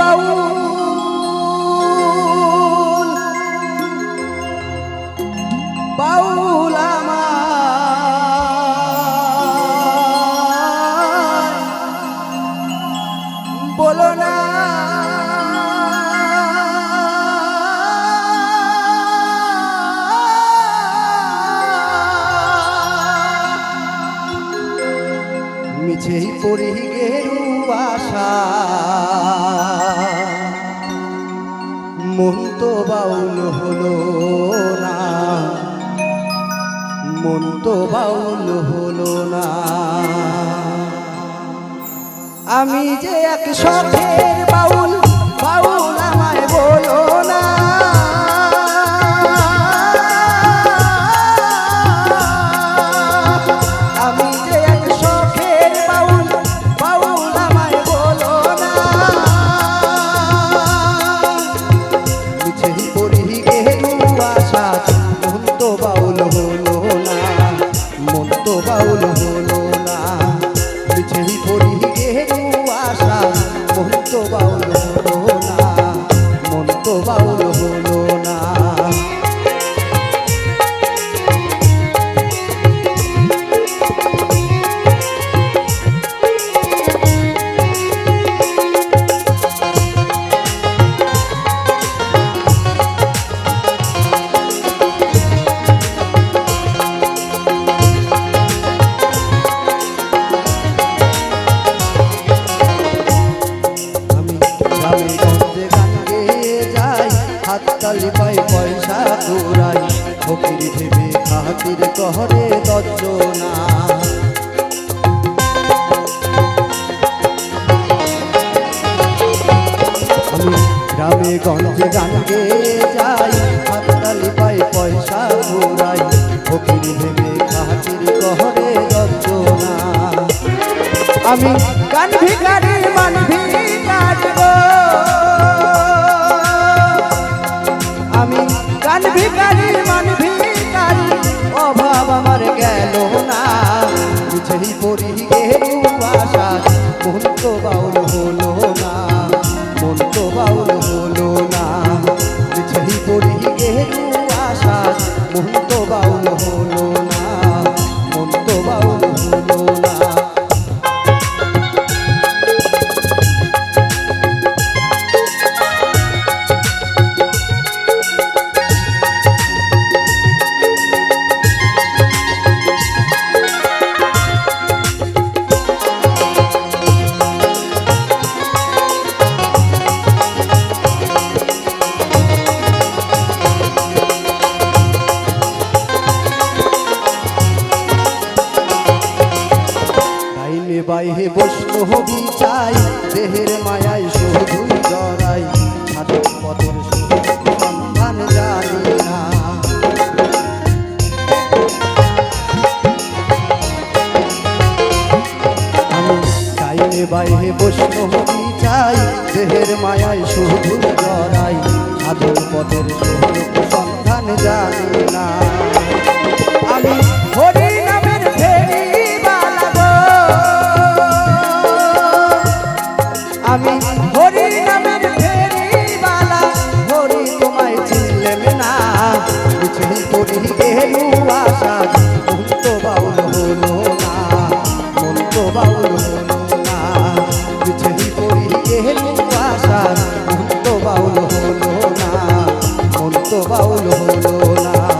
বাউল। বাউল আমার। মিছেই পড়ি গেরু আশা মন তো বাউল হলো না। মন তো বাউল হলো না। আমি যে এক শখের বাউল মন তো বাউল না। খাতির কহরে দজ্জনা আমি গ্রামে গঞ্জে গান গেয়ে যাই, হাততালি পাই, পয়সা কুড়াই ফকির ভেবে খাতির কহরে দজ্জনা আমি গান ভিখারি, মান আমি গান ভিখারি বাইহে বৈষ্ণবী চাই, দেহের মায়ায় শুধু জড়াই। সাধক পথের সন্ধান জানি না। আমি ডাইনে বাইহে বৈষ্ণবী চাই, দেহের মায়ায় শুধু জড়াই। সাধক পথের সন্ধান জানি না। হরি নামের ফেরিওয়ালা হরি তোমায় চিনলেন না। বুঝলি পড়ি গেলু আশা মন তো বাউল হলো না মন তো বাউল হলো না। বুঝলি পড়ি গেলু আশা বাউল হলো না।